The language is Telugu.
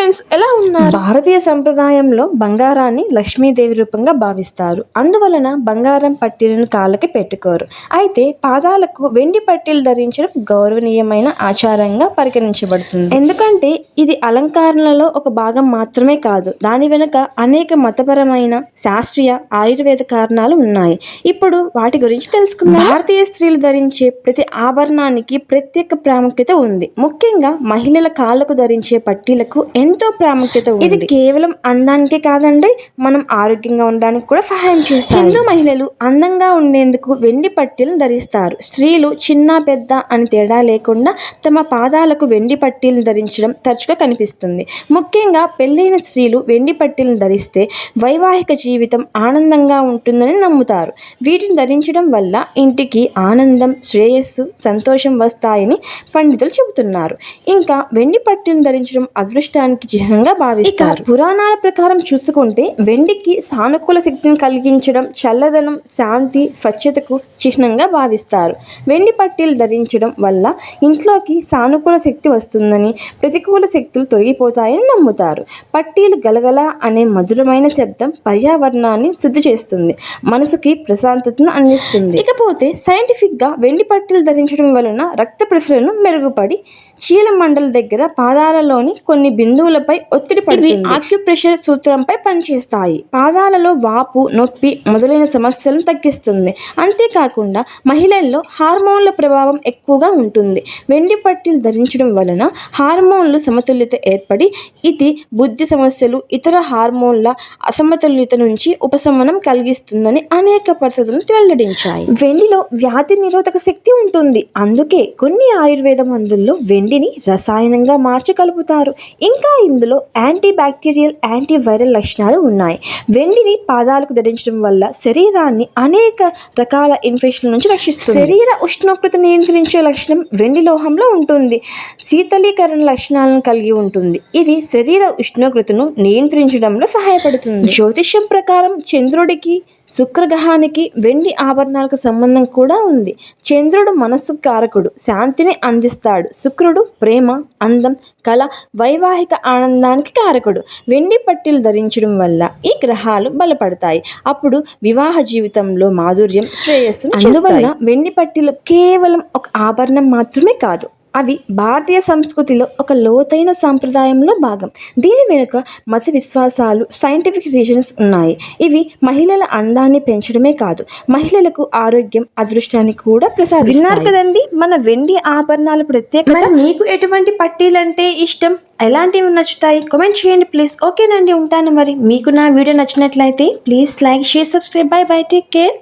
ఫ్రెండ్స్ ఎలా ఉన్నారు? భారతీయ సంప్రదాయంలో బంగారాన్ని లక్ష్మీదేవి రూపంగా భావిస్తారు. అందువలన బంగారం పట్టీలను కాళ్ళకి పెట్టుకోరు. అయితే పాదాలకు వెండి పట్టీలు ధరించడం గౌరవనీయమైన ఆచారంగా పరిగణించబడుతుంది. ఎందుకంటే ఇది అలంకరణలో ఒక భాగం మాత్రమే కాదు దాని వెనుక అనేక మతపరమైన శాస్త్రీయ ఆయుర్వేద కారణాలు ఉన్నాయి. ఇప్పుడు వాటి గురించి తెలుసుకుందాం. భారతీయ స్త్రీలు ధరించే ప్రతి ఆభరణానికి ప్రత్యేక ప్రాముఖ్యత ఉంది. ముఖ్యంగా మహిళల కాళ్ళకు ధరించే పట్టీలకు ఎంత ప్రాముఖ్యత ఉంది. ఇది కేవలం అందానికే కాదండి మనం ఆరోగ్యంగా ఉండడానికి కూడా సహాయం చేస్తారు హిందూ మహిళలు అందంగా ఉండేందుకు వెండి పట్టీలను ధరిస్తారు. స్త్రీలు చిన్న పెద్ద అని తేడా లేకుండా తమ పాదాలకు వెండి పట్టీలను ధరించడం తరచుగా కనిపిస్తుంది. ముఖ్యంగా పెళ్ళైన స్త్రీలు వెండి పట్టీలను ధరిస్తే వైవాహిక జీవితం ఆనందంగా ఉంటుందని నమ్ముతారు. వీటిని ధరించడం వల్ల ఇంటికి ఆనందం శ్రేయస్సు సంతోషం వస్తాయని పండితులు చెబుతున్నారు. ఇంకా వెండి పట్టీలను ధరించడం అదృష్టానికి చిహ్నంగా భావిస్తారు. పురాణాల ప్రకారం చూసుకుంటే వెండికి సానుకూల శక్తిని కలిగించడం చల్లదనం శాంతి స్వచ్ఛతకు చిహ్నంగా భావిస్తారు. వెండి పట్టీలు ధరించడం వల్ల ఇంట్లోకి సానుకూల శక్తి వస్తుందని ప్రతికూల శక్తులు తొలగిపోతాయని నమ్ముతారు. పట్టీలు గలగల అనే మధురమైన శబ్దం పర్యావరణాన్ని శుద్ధి చేస్తుంది మనసుకి ప్రశాంతతను అందిస్తుంది. ఇకపోతే సైంటిఫిక్గా వెండి పట్టీలు ధరించడం వలన రక్త ప్రసరణ మెరుగుపడి చీలమండల దగ్గర పాదాలలోని కొన్ని బిందువులపై ఒత్తిడి పడుతుంది. ఆక్యుప్రెషర్ సూత్రంపై పనిచేస్తాయి. పాదాలలో వాపు నొప్పి మొదలైన సమస్యలను తగ్గిస్తుంది. అంతేకాకుండా మహిళల్లో హార్మోన్ల ప్రభావం ఎక్కువగా ఉంటుంది. వెండి పట్టీలు ధరించడం వలన హార్మోన్లు సమతుల్యత ఏర్పడి ఇది బుద్ధి సమస్యలు ఇతర హార్మోన్ల అసమతుల్యత నుంచి ఉపశమనం కలిగిస్తుందని అనేక పరిస్థితులను వెల్లడించాయి. వెండిలో వ్యాధి నిరోధక శక్తి ఉంటుంది. అందుకే కొన్ని ఆయుర్వేద మందుల్లో వెండిని రసాయనంగా మార్చి కలుపుతారు ఇంకా ఇందులో యాంటీ బ్యాక్టీరియల్ యాంటీ వైరల్ లక్షణాలు ఉన్నాయి. వెండిని పాదాలకు ధరించడం వల్ల శరీరాన్ని అనేక రకాల ఇన్ఫెక్షన్ల నుంచి రక్షిస్తుంది. శరీర ఉష్ణోగ్రత నియంత్రించే లక్షణం వెండి లోహంలో ఉంటుంది. శీతలీకరణ లక్షణాలను కలిగి ఉంటుంది. ఇది శరీర ఉష్ణోగ్రతను నియంత్రించడంలో సహాయపడుతుంది. జ్యోతిష్యం ప్రకారం చంద్రుడికి శుక్రగ్రహానికి వెండి ఆభరణాలకు సంబంధం కూడా ఉంది. చంద్రుడు మనస్సు కారకుడు శాంతిని అందిస్తాడు. శుక్రుడు ప్రేమ అందం కళ వైవాహిక ఆనందానికి కారకుడు. వెండి పట్టీలు ధరించడం వల్ల ఈ గ్రహాలు బలపడతాయి. అప్పుడు వివాహ జీవితంలో మాధుర్యం శ్రేయస్సు అందువల్ల వెండి పట్టీలు కేవలం ఒక ఆభరణం మాత్రమే కాదు అవి భారతీయ సంస్కృతిలో ఒక లోతైన సాంప్రదాయంలో భాగం. దీని వెనుక మత విశ్వాసాలు సైంటిఫిక్ రీజన్స్ ఉన్నాయి. ఇవి మహిళల అందాన్ని పెంచడమే కాదు మహిళలకు ఆరోగ్యం అదృష్టాన్ని కూడా ప్రసాదిస్తాయి. విన్నారు కదండి? మన వెండి ఆభరణాలు ప్రత్యేక మరి మీకు ఎటువంటి పట్టీలు అంటే ఇష్టం? ఎలాంటివి నచ్చుతాయి? కామెంట్ చేయండి ప్లీజ్ ఓకేనండి ఉంటాను మరి. మీకు నా వీడియో నచ్చినట్లయితే please like share subscribe bye bye take care